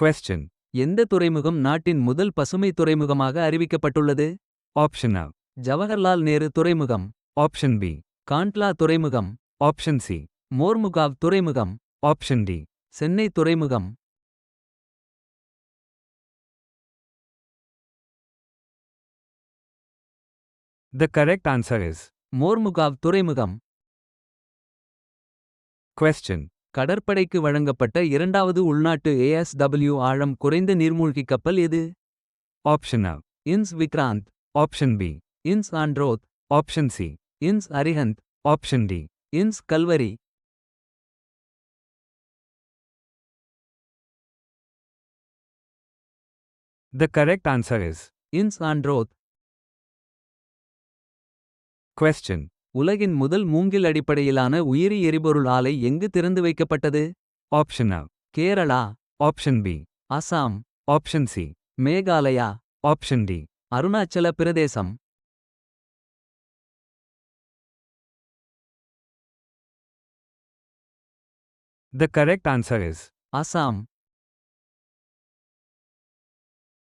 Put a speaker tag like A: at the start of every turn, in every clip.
A: Question.
B: எந்த துறைமுகம் நாட்டின் முதல் பசுமை துறைமுகமாக அறிவிக்கப்பட்டுள்ளது
A: ஆப்ஷன் A.
B: ஜவஹர்லால் நேரு துறைமுகம்
A: ஆப்ஷன் பி
B: காண்ட்லா துறைமுகம்
A: ஆப்ஷன் சி
B: மோர்முகாவ் துறைமுகம்
A: ஆப்ஷன் டி
B: சென்னை துறைமுகம்
A: The correct answer is.
B: மோர்முகாவ் துறைமுகம்
A: Question.
B: கடற்படைக்கு வழங்கப்பட்ட இரண்டாவது உள்நாட்டு ஏஎஸ்டபிள்யூ ஆழம் குறைந்த நீர்மூழ்கி கப்பல் எது
A: Option A.
B: இன்ஸ் விக்ராந்த்
A: Option B.
B: இன்ஸ் ஆண்ட்ரோத்
A: Option C.
B: இன்ஸ் அரிஹந்த்
A: Option D.
B: இன்ஸ் Kalvari
A: The correct answer is.
B: இன்ஸ் ஆண்ட்ரோத்
A: Question.
B: உலகின் முதல் மூங்கில் அடிப்படையிலான உயிரி எரிபொருள் ஆலை எங்கு திறந்து வைக்கப்பட்டது
A: Option A.
B: Kerala
A: Option B.
B: Assam
A: Option C.
B: Meghalaya
A: Option D.
B: Arunachal பிரதேசம்
A: The correct answer is.
B: Assam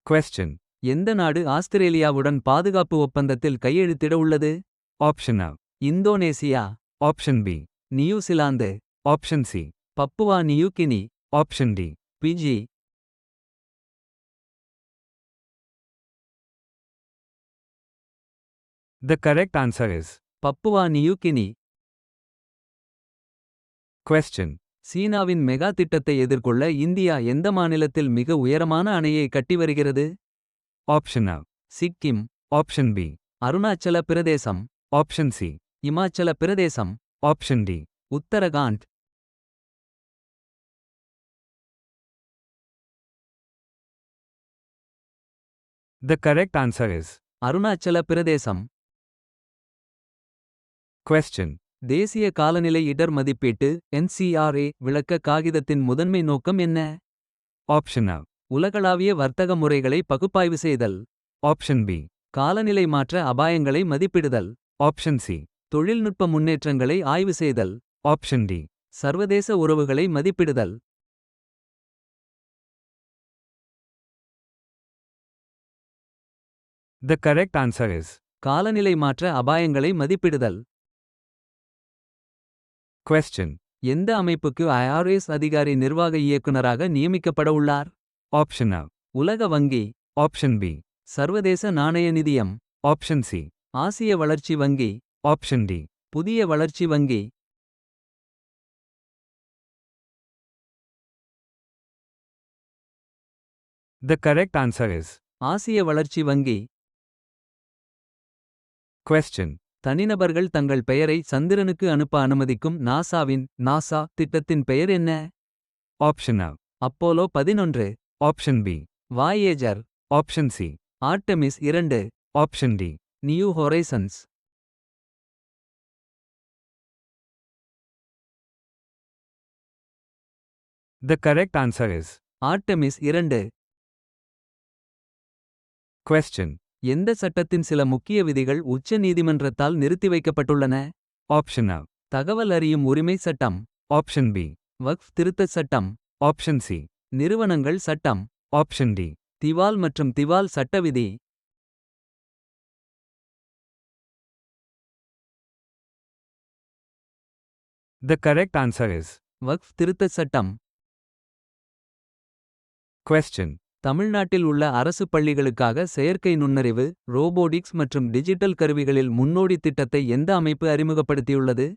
A: Question.
B: எந்த நாடு ஆஸ்திரேலியாவுடன் பாதுகாப்பு ஒப்பந்தத்தில் கையெழுத்திட உள்ளது
A: A.
B: Indonesia
A: option B
B: New Zealand
A: option C
B: Papua New Guinea
A: option D
B: Fiji.
A: The correct answer is.
B: Papua New Guinea.
A: Question
B: சீனாவின் mega திட்டத்தை எதிர்கொள்ள இந்தியா எந்த மாநிலத்தில் மிக உயரமான அணையை கட்டி வருகிறது?
A: Option a
B: Sikkim
A: option B
B: Arunachal Pradesh
A: option C
B: Himachal Pradesh
A: Option D.
B: Uttarakhand
A: The correct answer is.
B: Arunachal பிரதேசம்
A: Question.
B: தேசிய காலநிலை இடர் மதிப்பீட்டு என்சிஆர்ஏ விளக்க காகிதத்தின் முதன்மை நோக்கம் என்ன
A: A.
B: உலகளாவிய வர்த்தக முறைகளை பகுப்பாய்வு செய்தல்
A: Option B.
B: காலநிலை மாற்ற அபாயங்களை மதிப்பிடுதல்
A: Option C.
B: தொழில்நுட்ப முன்னேற்றங்களை ஆய்வு செய்தல்
A: Option D.
B: சர்வதேச உறவுகளை மதிப்பிடுதல்
A: The correct answer is.
B: காலநிலை மாற்ற அபாயங்களை மதிப்பிடுதல்
A: Question.
B: எந்த அமைப்புக்கு ஐஆர்எஸ் அதிகாரி நிர்வாக இயக்குனராக நியமிக்கப்பட உள்ளார்
A: Option A.
B: உலக வங்கி
A: Option B.
B: சர்வதேச நாணய நிதியம்
A: Option C.
B: ஆசிய வளர்ச்சி வங்கி
A: ஆப்ஷன் டி.
B: புதிய வளர்ச்சி வங்கி.
A: த கரெக்ட் ஆன்சர் இஸ்
B: ஆசிய வளர்ச்சி வங்கி.
A: கொஸ்டின்
B: தனிநபர்கள் தங்கள் பெயரை சந்திரனுக்கு அனுப்ப அனுமதிக்கும் நாசாவின் நாசா திட்டத்தின் பெயர் என்ன?
A: ஆப்ஷன் அ
B: அப்போலோ பதினொன்று.
A: Option B
B: Voyager.
A: Option C
B: Artemis இரண்டு.
A: Option D
B: New Horizons.
A: The correct answer is.
B: Artemis இரண்டு
A: Question.
B: எந்த சட்டத்தின் சில முக்கிய விதிகள் உச்ச நீதிமன்றத்தால் நிறுத்தி வைக்கப்பட்டுள்ளன
A: Option A.
B: தகவல் அறியும் உரிமை சட்டம்
A: Option B.
B: வக்ஃப் திருத்தச் சட்டம்
A: Option C.
B: நிறுவனங்கள் சட்டம்
A: Option D.
B: திவால் மற்றும் திவால் சட்ட விதி
A: The correct answer is.
B: வக்ஃப் திருத்தச் சட்டம்
A: Question.
B: தமிழ்நாட்டில் உள்ள அரசு பள்ளிகளுக்காக செயற்கை நுண்ணறிவு ரோபோடிக்ஸ் மற்றும் டிஜிட்டல் கருவிகளில் முன்னோடி திட்டத்தை எந்த அமைப்பு அறிமுகப்படுத்தியுள்ளது?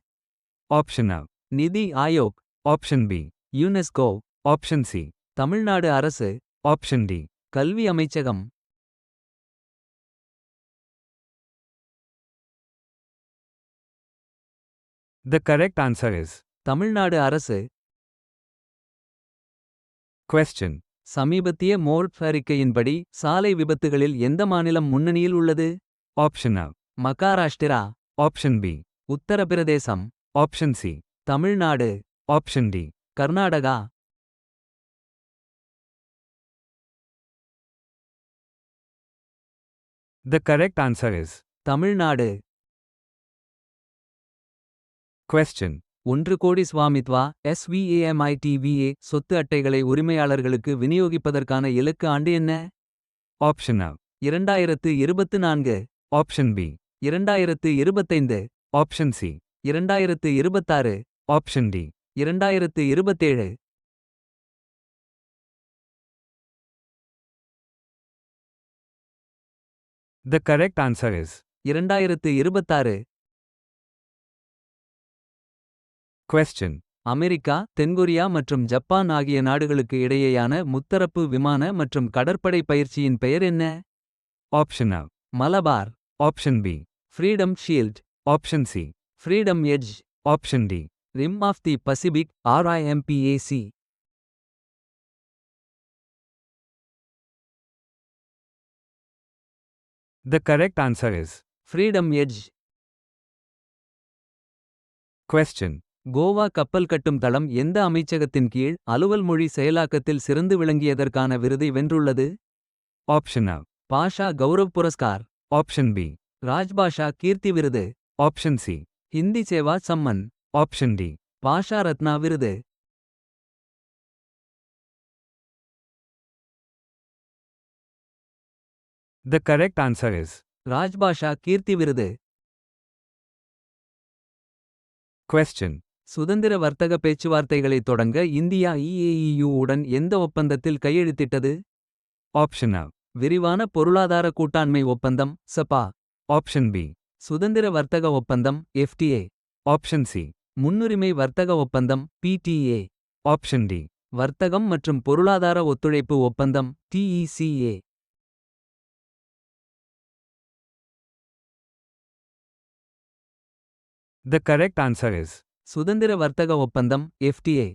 A: ஆப்ஷன் அ
B: NITI Aayog.
A: Option B
B: UNESCO
A: option C
B: Tamil Nadu அரசு.
A: ஆப்ஷன் டி
B: கல்வி அமைச்சகம்.
A: The correct answer is.
B: Tamil Nadu அரசு.
A: Question.
B: சமீபத்திய மோர்ட் அறிக்கையின்படி சாலை விபத்துகளில் எந்த மாநிலம் முன்னணியில் உள்ளது
A: A.
B: Maharashtra
A: Option B.
B: Uttar Pradesh
A: Option C.
B: Tamil Nadu
A: Option D.
B: Karnataka
A: The correct answer is.
B: Tamil Nadu
A: Question.
B: ஒன்று கோடி ஸ்வாமித்வா எஸ்விஏஎம்ஐடிவிஏ சொத்து அட்டைகளை உரிமையாளர்களுக்கு விநியோகிப்பதற்கான இலக்கு ஆண்டு என்ன
A: Option A.
B: இரண்டாயிரத்து இருபத்து நான்கு
A: Option B.
B: இரண்டாயிரத்து இருபத்தைந்து
A: Option C.
B: இரண்டாயிரத்து இருபத்தாறு
A: Option D.
B: இரண்டாயிரத்து இருபத்தேழு
A: The correct answer is
B: இரண்டாயிரத்து இருபத்தாறு
A: Question.
B: அமெரிக்கா தென்கொரியா மற்றும் ஜப்பான் ஆகிய நாடுகளுக்கு இடையேயான முத்தரப்பு விமான மற்றும் கடற்படை பயிற்சியின் பெயர் என்ன?
A: Option a
B: Malabar.
A: Option B
B: Freedom Shield
A: option C
B: Freedom Edge
A: option D
B: Rim of the Pacific R I M P A C
A: The correct answer is.
B: Freedom Edge
A: Question.
B: Goa கப்பல் கட்டும் தளம் எந்த அமைச்சகத்தின் கீழ் அலுவல் மொழி செயலாக்கத்தில் சிறந்து விளங்கியதற்கான விருதை வென்றுள்ளது
A: Option A.
B: Basha Gaurav Puraskar
A: Option B.
B: Rajbhasha Kirti விருது
A: Option C.
B: Hindi Seva Samman
A: Option D.
B: Bhasha Ratna விருது
A: The correct answer is
B: Rajbhasha Kirti விருது
A: Question.
B: சுதந்திர வர்த்தக பேச்சுவார்த்தைகளை தொடங்க இந்தியா இஏஇயு உடன் எந்த ஒப்பந்தத்தில் கையெழுத்திட்டது
A: A.
B: விரிவான பொருளாதார கூட்டாண்மை ஒப்பந்தம் சபா
A: Option B.
B: சுதந்திர வர்த்தக ஒப்பந்தம் எஃப்டிஏ
A: Option C.
B: முன்னுரிமை வர்த்தக ஒப்பந்தம் பிடிஏ
A: Option D.
B: வர்த்தகம் மற்றும் பொருளாதார ஒத்துழைப்பு ஒப்பந்தம் டிஇசிஏ
A: The correct answer is
B: சுதந்திர வர்த்தக ஒப்பந்தம் எஃப்டிஏ